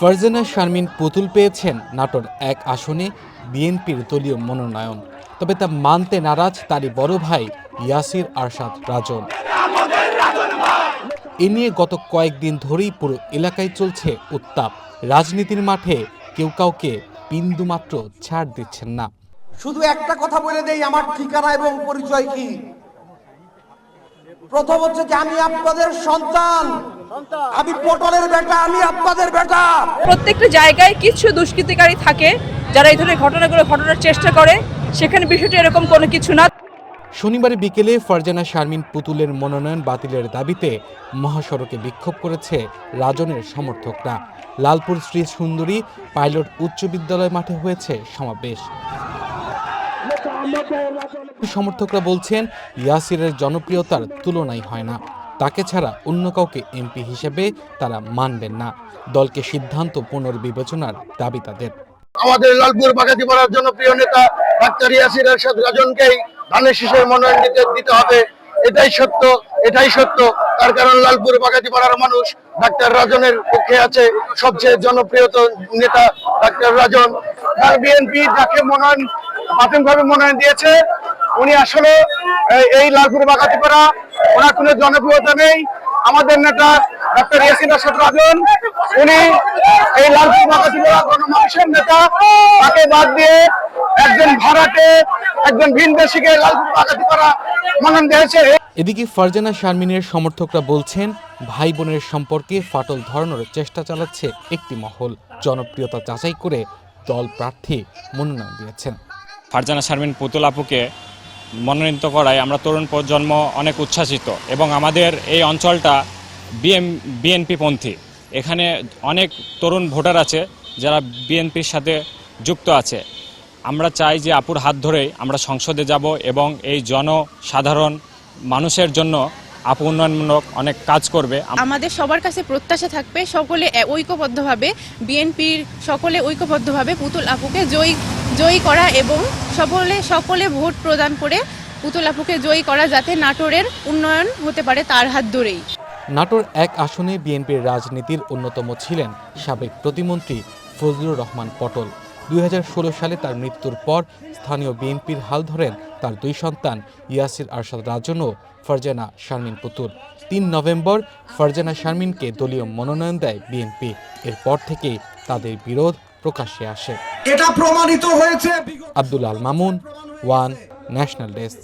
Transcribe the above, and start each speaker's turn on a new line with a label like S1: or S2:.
S1: ফারজানা শারমিন পুতুল পেয়েছেন নাটোর এক আসনে বিএনপির দলীয় মনোনয়ন। তবে তা মানতে নারাজ তারই বড় ভাই ইয়াসির আরশাদ রাজন। এ নিয়ে গত কয়েকদিন ধরেই পুরো এলাকায় চলছে উত্তাপ। রাজনীতির মাঠে কেউ কাউকে বিন্দুমাত্র ছাড় দিচ্ছেন না।
S2: শুধু একটা কথা বলে দেই আমার ঠিকানা এবং পরিচয় কি? প্রথম হচ্ছে যে আমি আপনাদের সন্তান। আমি পটলের বেটা আমি আপনাদের বেটা।
S3: প্রত্যেকটা জায়গায় কিছু দুষ্কৃতিকারী থাকে যারা এই ধরনের ঘটনাগুলো ঘটানোর চেষ্টা করে। সেখানে বিষয়টা এরকম কোনো কিছু না।
S1: শনিবার বিকেলে ফারজানা শারমিন পুতুলের মনোনয়ন বাতিলের দাবিতে মহাসড়কে বিক্ষোভ করেছে রাজনের সমর্থকরা। লালপুর শ্রী সুন্দরী পাইলট উচ্চ বিদ্যালয় মাঠে হয়েছে সমাবেশ। সমর্থকরা বলছেন, ইয়াসিরের জনপ্রিয়তার তুলনাই হয় না। তাকে ছাড়া অন্য কাউকে এমপি হিসেবে তারা মানবেন না। দলকে সিদ্ধান্ত পুনর্বিবেচনার দাবি তাদের।
S4: আমাদের লালপুর বাগাতি পাড়ার জনপ্রিয় নেতা ডাক্তার ইয়াসির আরশাদ রাজনকেই ধানের শীষের মনোনয়ন দিতে দিতে হবে। এটাই সত্য এটাই সত্য। তার কারণ লালপুর বাগাতি পাড়ার মানুষ ডাক্তার রাজনের পক্ষে আছে। সবচেয়ে জনপ্রিয় নেতা ডাক্তার রাজন। তার বিএনপি যাকে মনোনয়ন প্রাথমিকভাবে মনোনয়ন দিয়েছে। উনি আসলে এই- লালপুর বাগাতি পাড়া ওনার কোনো জনপ্রিয়তা নেই। আমাদের নেতা ডাক্তার ইয়াসিন আরশাদ রাজন, উনি এই লালপুর বাগাতি পাড়া গণমানুষের নেতা। তাকে বাদ দিয়ে একজন ভাড়াটে একজন ভিনদেশিকে লালপুর বাগাতি পাড়া মনোনয়ন দিয়েছে।
S1: এদিকে ফারজানা শারমিনের সমর্থকরা বলছেন, ভাই বোনের সম্পর্কে ফাটল ধরানোর চেষ্টা চালাচ্ছে একটি মহল। জনপ্রিয়তা যাচাই করে দল প্রার্থী মনোনয়ন দিয়েছেন।
S5: ফারজানা শারমিন পুতুল আপুকে মনোনীত করায় আমরা তরুণ প্রজন্ম অনেক উচ্ছ্বাসিত এবং আমাদের এই অঞ্চলটা বিএম, বিএনপি পন্থী। এখানে অনেক তরুণ ভোটার আছে যারা বিএনপির সাথে যুক্ত আছে। আমরা চাই যে আপুর হাত ধরেই আমরা সংসদে যাব এবং এই জনসাধারণ মানুষের জন্য আপু উন্নয়নমূলক অনেক কাজ করবে।
S6: আমাদের সবার কাছে প্রত্যাশা থাকবে সকলে ঐক্যবদ্ধভাবে বিএনপির সকলে ঐক্যবদ্ধভাবে পুতুল আপুকে জয়ী জয়ী করা এবং সকলে সকলে ভোট প্রদান করে পুতুল আপুকে জয়ী করা যাতে নাটোরের উন্নয়ন হতে পারে তার হাত ধরেই।
S1: নাটোর এক আসনে বিএনপির রাজনীতির অন্যতম ছিলেন সাবেক প্রতিমন্ত্রী ফজলুর রহমান পটল। দুই হাজার ষোলো সালে তার মৃত্যুর পর স্থানীয় বিএনপির হাল ধরেন তার দুই সন্তান ইয়াসির আরশাদ রাজন ও ফারজানা শারমিন পুতুল। তিন নভেম্বর ফারজানা শারমিনকে দলীয় মনোনয়ন দেয় বিএনপি। এরপর থেকে তাদের বিরোধ প্রকাশ্যে আসে।
S2: এটা প্রমাণিত হয়েছে।
S1: Abdul Al Mamun one national desk.